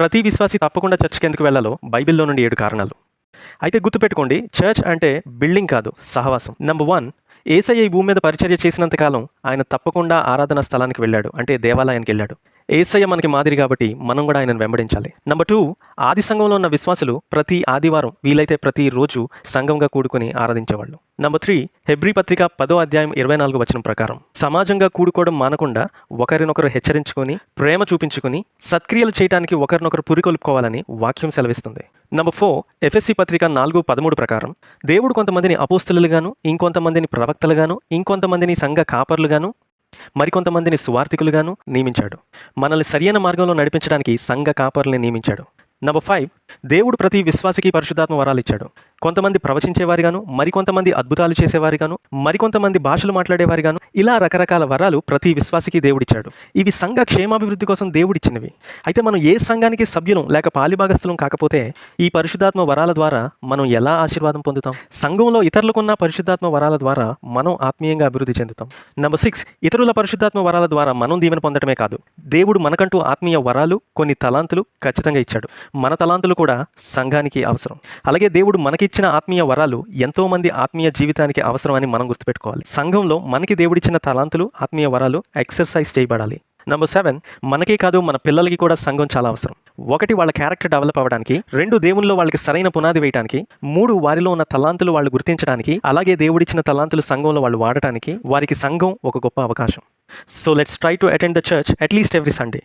ప్రతి విశ్వాసి తప్పకుండా చర్చ్కి ఎందుకు వెళ్ళాలో బైబిల్లో నుండి ఏడు కారణాలు. అయితే గుర్తుపెట్టుకోండి చర్చ్ అంటే బిల్డింగ్ కాదు సహవాసం. నెంబర్ వన్ ఏసయ్య ఈ భూమి మీద పరిచర్య చేసినంతకాలం ఆయన తప్పకుండా ఆరాధన స్థలానికి వెళ్ళాడు అంటే దేవాలయానికి వెళ్ళాడు. ఏసయ్య మనకి మాదిరి కాబట్టి మనం కూడా ఆయనను వెంబడించాలి. నెంబర్ టూ ఆది సంఘంలో ఉన్న విశ్వాసులు ప్రతి ఆదివారం వీలైతే ప్రతి రోజు సంఘంగా కూడుకొని ఆరాధించేవాళ్ళు. నెంబర్ త్రీ హెబ్రి పత్రిక పదో అధ్యాయం ఇరవై నాలుగు వచనం ప్రకారం సమాజంగా కూడుకోవడం మానకుండా ఒకరినొకరు హెచ్చరించుకొని ప్రేమ చూపించుకుని సత్క్రియలు చేయడానికి ఒకరినొకరు పురికొల్పుకోవాలని వాక్యం సెలవిస్తుంది. నెంబర్ ఫోర్ ఎఫ్ఎస్సి పత్రిక నాలుగు పదమూడు ప్రకారం దేవుడు కొంతమందిని అపోస్తులుగాను ఇంకొంతమందిని ప్రవక్తలుగాను ఇంకొంతమందిని సంఘ కాపర్లుగాను మరికొంతమందిని స్వార్థికులుగాను నియమించాడు. మనల్ని సరియైన మార్గంలో నడిపించడానికి సంఘ కాపర్ని నియమించాడు. నంబర్ ఫైవ్ దేవుడు ప్రతి విశ్వాసికి పరిశుద్ధాత్మ వరాలు ఇచ్చాడు కొంతమంది ప్రవచించేవారిగాను మరికొంతమంది అద్భుతాలు చేసేవారిగాను మరికొంతమంది భాషలు మాట్లాడేవారిగాను ఇలా రకరకాల వరాలు ప్రతి విశ్వాసికి దేవుడిచ్చాడు. ఇవి సంఘ క్షేమాభివృద్ధి కోసం దేవుడిచ్చినవి. అయితే మనం ఏ సంఘానికి సభ్యులం లేక పాలిభాగస్థులం కాకపోతే ఈ పరిశుద్ధాత్మ వరాల ద్వారా మనం ఎలా ఆశీర్వాదం పొందుతాం? సంఘంలో ఇతరులకున్న పరిశుద్ధాత్మ వరాల ద్వారా మనం ఆత్మీయంగా అభివృద్ధి చెందుతాం. నెంబర్ సిక్స్ ఇతరుల పరిశుద్ధాత్మ వరాల ద్వారా మనం దీవెన పొందడమే కాదు. దేవుడు మనకంటూ ఆత్మీయ వరాలు కొన్ని తలాంతులు ఖచ్చితంగా ఇచ్చాడు. మన తలాంతులు కూడా సంఘానికి అవసరం. అలాగే దేవుడు మనకిచ్చిన ఆత్మీయ వరాలు ఎంతో మంది ఆత్మీయ జీవితానికి అవసరం అని మనం గుర్తుపెట్టుకోవాలి. సంఘంలో మనకి దేవుడిచ్చిన తలాంతులు ఆత్మీయ వరాలు ఎక్సర్సైజ్ చేయబడాలి. నెంబర్ సెవెన్ మనకే కాదు మన పిల్లలకి కూడా సంఘం చాలా అవసరం. ఒకటి వాళ్ళ క్యారెక్టర్ డెవలప్ అవ్వడానికి రెండు దేవుల్లో వాళ్ళకి సరైన పునాది వేయడానికి మూడు వారిలో ఉన్న తలాంతులు వాళ్ళు గుర్తించడానికి అలాగే దేవుడిచ్చిన తలాంతులు సంఘంలో వాళ్ళు వాడటానికి వారికి సంఘం ఒక గొప్ప అవకాశం. So let's try to attend the church at least every Sunday